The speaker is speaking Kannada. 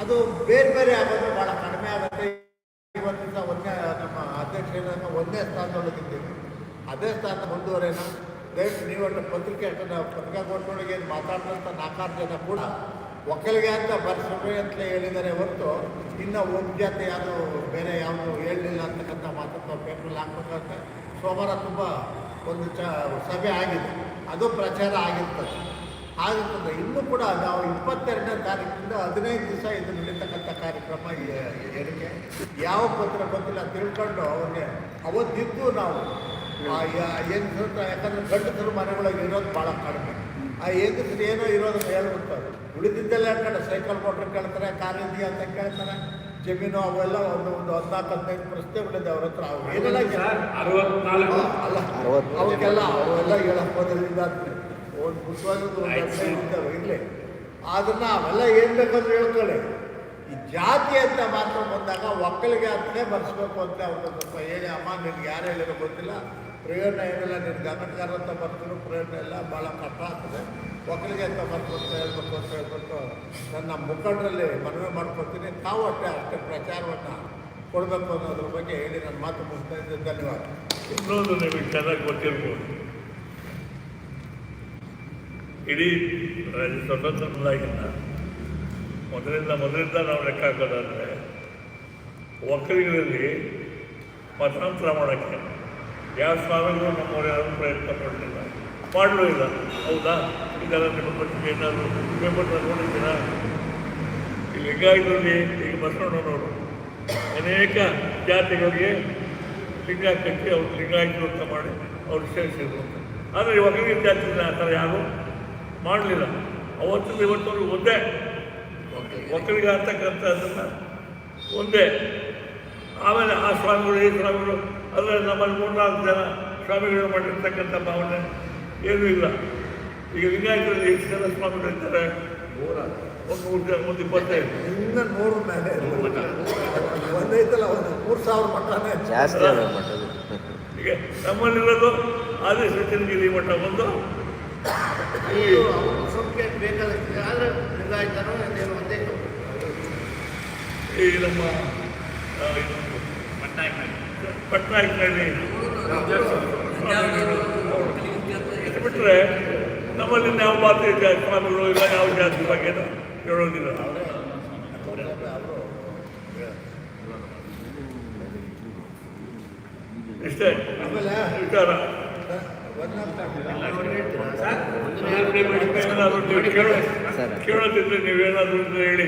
ಅದು ಬೇರೆ ಬೇರೆ ಆಗೋದು ಭಾಳ ಕಡಿಮೆ ಆಗುತ್ತೆ. ಇವತ್ತಿಂದ ಒಂದೇ ನಮ್ಮ ಅಧ್ಯಕ್ಷರನ್ನ ಒಂದೇ ಸ್ಥಾನದೊಳಗಿದ್ದೀವಿ ಅದೇ ಸ್ಥಾನ ಮುಂದುವರೆನ ದಯವಿಟ್ಟು ನೀವೊಂದು ಪತ್ರಿಕೆ ಅಷ್ಟನ್ನು ಪತ್ರಿಕಾಗೋಷ್ಠಿಯೊಳಗೆ ಏನು ಮಾತಾಡಿದಂಥ ನಾಲ್ಕಾರು ಜನ ಕೂಡ ಒಕ್ಕಲಿಗೆ ಅಂತ ಬರ್ಸ್ರಿ ಅಂತಲೇ ಹೇಳಿದ್ದಾರೆ ಹೊರತು ಇನ್ನು ಜಾತಿ ಯಾವುದು ಬೇರೆ ಯಾವುದು ಹೇಳಲಿಲ್ಲ ಅಂತಕ್ಕಂಥ ಮಾತು ನಾವು ಪೇಪರಲ್ಲಿ ಹಾಕ್ಬೇಕಂತ ಸೋಮವಾರ ತುಂಬ ಒಂದು ಚ ಸಭೆ ಆಗಿದೆ. ಅದು ಪ್ರಚಾರ ಆಗಿರ್ತದೆ. ಆಗಿರ್ತದೆ ಇನ್ನೂ ಕೂಡ ನಾವು ಇಪ್ಪತ್ತೆರಡನೇ ತಾರೀಕಿಂದ ಹದಿನೈದು ದಿವಸ ಇದು ನಡೀತಕ್ಕಂಥ ಕಾರ್ಯಕ್ರಮ ಏನಕ್ಕೆ? ಯಾವ ಪತ್ರ ಗೊತ್ತಿಲ್ಲ. ತಿಳ್ಕೊಂಡು ಅವ್ರಿಗೆ ಅವತ್ತಿದ್ದು ನಾವು ಏನು ಯಾಕಂದ್ರೆ ಯಾಕಂದ್ರೆ ಗಂಡಸರು ಮನೆಗಳಿಗೆ ಇರೋದು ಭಾಳ ಕಡಿಮೆ. ಆ ಹೆಂಗಸ್ರು ಏನೋ ಇರೋದು ಹೇಳ್ಬಿಡ್ತಾರೆ ಉಳಿದಿದ್ದೆಲ್ಲ ಹೇಳ್ಕೊಂಡು ಸೈಕಲ್ ಮೋಟ್ರ್ ಕೇಳ್ತಾರೆ ಕಾರ್ ಇದೆಯಾ ಅಂತ ಕೇಳ್ತಾರೆ. ಜಮೀನು ಅವೆಲ್ಲ ಒಂದು ಒಂದು ಹದಿನಾಲ್ಕು ಹದಿನೈದು ಪ್ರಶ್ನೆಗಳಿದೆ ಅವ್ರ ಹತ್ರ. ಅವ್ರು ಏನೆಲ್ಲ ಅಲ್ಲ. ಅವಕ್ಕೆಲ್ಲ ಅವೆಲ್ಲ ಹೇಳಕ್ ಹೋದ್ರಿಂದ ಒಂದು ಪುಸ್ತಕದ ಒಂದು ಅರ್ಥ. ಇದ್ದಾವೆ ಇರಲಿ. ಅದನ್ನ ಅವೆಲ್ಲ ಏನ್ ಬೇಕಂದ್ರೆ ಹೇಳ್ಕೊಳ್ಳಿ. ಈ ಜಾತಿ ಅಂತ ಮಾತ್ರ ಬಂದಾಗ ಒಕ್ಕಲಿಗೆ ಅಂತಲೇ ಬರ್ಸ್ಬೇಕು ಅಂತ ಅವ್ರು ಸ್ವಲ್ಪ ಹೇಳಿ ಅಮ್ಮ ನಿನ್ಗೆ ಯಾರು ಹೇಳಿರೋ ಗೊತ್ತಿಲ್ಲ. ಪ್ರಯೋಜನ ಏನಿಲ್ಲ ನಿನ್ ಗಮನಕಾರ ಅಂತ ಬರ್ತಿರೋ ಪ್ರಯೋಜನ ಎಲ್ಲ ಭಾಳ ಕಷ್ಟ ಆಗ್ತದೆ. ಒಕ್ಕಲಿಗೆ ಅಂತ ಬರ್ಬೇಕು ಅಂತ ಹೇಳ್ಬೇಕು ಅಂತ ಹೇಳ್ಬಿಟ್ಟು ನನ್ನ ಮುಖಂಡರಲ್ಲಿ ಮನವಿ ಮಾಡ್ಕೊತೀನಿ. ತಾವು ಅಷ್ಟೇ ಅಷ್ಟೇ ಪ್ರಚಾರವನ್ನು ಕೊಡಬೇಕು ಅನ್ನೋದ್ರ ಬಗ್ಗೆ ಹೇಳಿ ನನ್ನ ಮಾತು ಮುಗಿಸ್ತಾ ಇದ್ದೆ ಧನ್ಯವಾದ. ಇನ್ನೊಂದು ನಿಮಗೆ ಚೆನ್ನಾಗಿ ಗೊತ್ತಿರ್ಬೋದು. ಇಡೀ ಸ್ವತಂತ್ರ ಬಂದಾಗಿಲ್ಲ ಮೊದಲಿಂದ ಮೊದಲಿಂದ ನಾವು ಲೆಕ್ಕ ಹಾಕೋದಾದರೆ, ಒಕ್ಕಲಿಗರಲ್ಲಿ ಮತಾಂತರ ಮಾಡೋಕ್ಕೆ ಯಾವ ಸ್ವಾಮಿಗಳು ಯಾರು ಪ್ರಯತ್ನ ಪಡಲಿಲ್ಲ. ಮಾಡಲೂ ಇಲ್ಲ. ಹೌದಾ? ಇದೆಲ್ಲ ನಿಮ್ಮ ಬಗ್ಗೆ ಏನಾದರೂ ಪೇಪರ್ನ ನೋಡಿದ್ದೀರಾ? ಈ ಲಿಂಗಾಯತರಲ್ಲಿ ಈಗ ಬಸವಣ್ಣನವರು ಅನೇಕ ಜಾತಿಗಳಿಗೆ ಲಿಂಗ ಕಟ್ಟಿ ಅವ್ರು ಲಿಂಗಾಯತರು ಅಂತ ಮಾಡಿ ಅವ್ರು ಸೇರಿಸಿದ್ರು. ಆದರೆ ಒಕ್ಕಲಿಗರ ಈ ಜಾತಿನ ಆ ಥರ ಯಾರು ಮಾಡಲಿಲ್ಲ. ಅವತ್ತು ಇವತ್ತವರೆಗೂ ಒಂದೇ. ಒಕ್ಕಲಿಗ ಅಂತಕ್ಕಂಥದ್ದನ್ನು ಒಂದೇ. ಆಮೇಲೆ ಆ ಸ್ವಾಮಿಗಳು ಈ ಸ್ವಾಮಿಗಳು ಅದರಲ್ಲಿ ನಮ್ಮಲ್ಲಿ ಮೂರ್ನಾಲ್ಕು ಜನ ಸ್ವಾಮಿಗಳು ಮಾಡಿರ್ತಕ್ಕಂಥ ಭಾವನೆ ಏನೂ ಇಲ್ಲ. ಈಗ ಲಿಂಗಾಯತರಲ್ಲಿ ಎಷ್ಟು ಜನ ಸ್ವಾಮಿಗಳು ಇದ್ದಾರೆ? ಒಂದು ಮೂರು ಜನ ಒಂದು ಇಪ್ಪತ್ತೈದು. ಇನ್ನ ನೂರು ಮೇಲೆ ಒಂದೈತಲ್ಲ ಒಂದು ಮೂರು ಸಾವಿರ ಮಟ್ಟನೇ ಜಾಸ್ತಿ ಈಗ ನಮ್ಮಲ್ಲಿರೋದು ಆದಿಶಚನಗಿರಿ ಮಠ ಒಂದು ಈ ಸಂಖ್ಯೆ ಬೇಕಾಗುತ್ತೆ ಆದರೆ ಲಿಂಗಾಯತನೋ ಏನು ಒಂದೇ ಈ ನಮ್ಮ ಆ, ಇದು ಬಿಟ್ಟರೆ ನಮ್ಮಲ್ಲಿ ಯಾವ ಮಾತು ಸ್ವಾಮಿಗಳು ಇಲ್ಲ. ಯಾವ ಜಾತಿ ಬಗ್ಗೆ ಹೇಳೋದಿಲ್ಲ ಇಷ್ಟೇ ವಿಚಾರ ಕೇಳೋದಿದ್ರೆ ನೀವೇನಾದರೂ ಹೇಳಿ.